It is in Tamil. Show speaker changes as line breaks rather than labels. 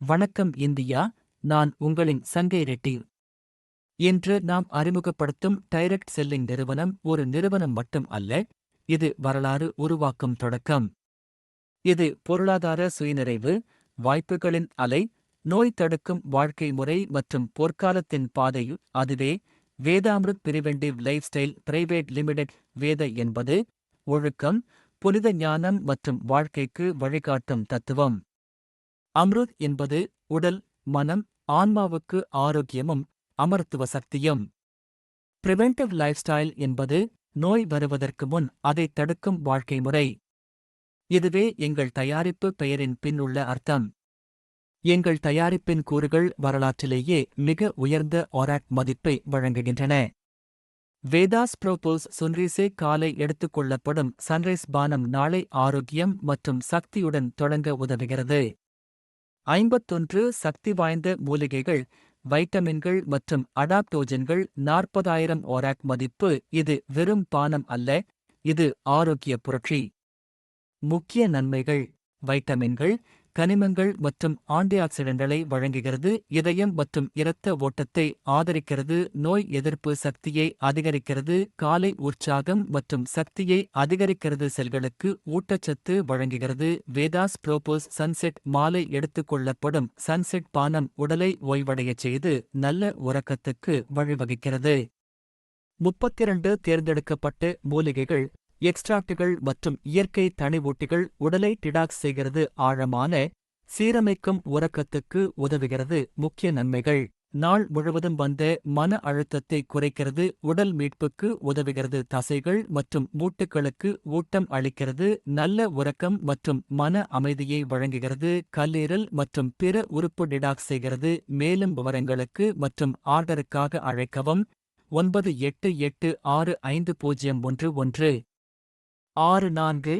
வணக்கம் இந்தியா. நான் உங்களின் சங்கை ரெட்டி. இன்று நாம் அறிமுகப்படுத்தும் டைரக்ட் செல்லிங் நிறுவனம் ஒரு நிறுவனம் மட்டும் அல்ல இது வரலாறு உருவாக்கும் தொடக்கம். இது பொருளாதார சுயநிறைவு வாய்ப்புகளின் அலை நோய் தடுக்கும் வாழ்க்கை முறை மற்றும் பொற்காலத்தின் பாதை அதுவே Vedamrit preventive life style private limited வேத என்பது ஒழுக்கம் புனித ஞானம் மற்றும் வாழ்க்கைக்கு வழிகாட்டும் தத்துவம். அம்ருத் என்பது உடல் மனம் ஆன்மாவுக்கு ஆரோக்கியமும் அமர்த்துவ சக்தியும். பிரிவென்டிவ் லைஃப் ஸ்டைல் என்பது நோய் வருவதற்கு முன் அதை தடுக்கும் வாழ்க்கை முறை. இதுவே எங்கள் தயாரிப்பு பெயரின் பின்னுள்ள அர்த்தம். எங்கள் தயாரிப்பின் கூறுகள் வரலாற்றிலேயே மிக உயர்ந்த ஒராட் மதிப்பை வழங்குகின்றன. வேதாஸ் ப்ரோபோஸ் சுன்ரிசே காலை எடுத்துக்கொள்ளப்படும் சன்ரைஸ் பானம் நாளை ஆரோக்கியம் மற்றும் சக்தியுடன் தொடங்க உதவுகிறது. ஐம்பத்தொன்று சக்தி வாய்ந்த மூலிகைகள் வைட்டமின்கள் மற்றும் அடாப்டோஜன்கள் நாற்பதாயிரம் ஓராக் மதிப்பு. இது வெறும் பானம் அல்ல இது ஆரோக்கிய புரட்சி. முக்கிய நன்மைகள் வைட்டமின்கள் கனிமங்கள் மற்றும் ஆன்டிஆக்சிடென்ட்களை வழங்குகிறது இதயம் மற்றும் இரத்த ஓட்டத்தை ஆதரிக்கிறது நோய் எதிர்ப்பு சக்தியை அதிகரிக்கிறது காலை உற்சாகம் மற்றும் சக்தியை அதிகரிக்கிறது செல்களுக்கு ஊட்டச்சத்து வழங்குகிறது. வேதாஸ் ப்ரோபோஸ் சன்செட் மாலை எடுத்துக்கொள்ளப்படும் சன்செட் பானம் உடலை ஓய்வடையச் செய்து நல்ல உறக்கத்துக்கு வழிவகுக்கிறது. முப்பத்திரண்டு தேர்ந்தெடுக்கப்பட்ட மூலிகைகள் எக்ஸ்ட்ராக்டுகள் மற்றும் இயற்கை தனிவூட்டிகள் உடலை டிடாக்ஸ் செய்கிறது ஆழமான சீரமைக்கும் உறக்கத்துக்கு உதவுகிறது முக்கிய நன்மைகள். நாள் முழுவதும் வந்த மன அழுத்தத்தை குறைக்கிறது உடல் மீட்புக்கு உதவுகிறது தசைகள் மற்றும் மூட்டுகளுக்கு ஊட்டம் அளிக்கிறது நல்ல உறக்கம் மற்றும் மன அமைதியை வழங்குகிறது கல்லீரல் மற்றும் பிற உறுப்பு டிடாக்ஸ் செய்கிறது மேலும் விவரங்களுக்கு மற்றும் ஆர்டருக்காக அழைக்கவும் ஒன்பது எட்டு எட்டு ஆறு ஐந்து பூஜ்ஜியம் ஒன்று ஒன்று. ஆறு நான்கு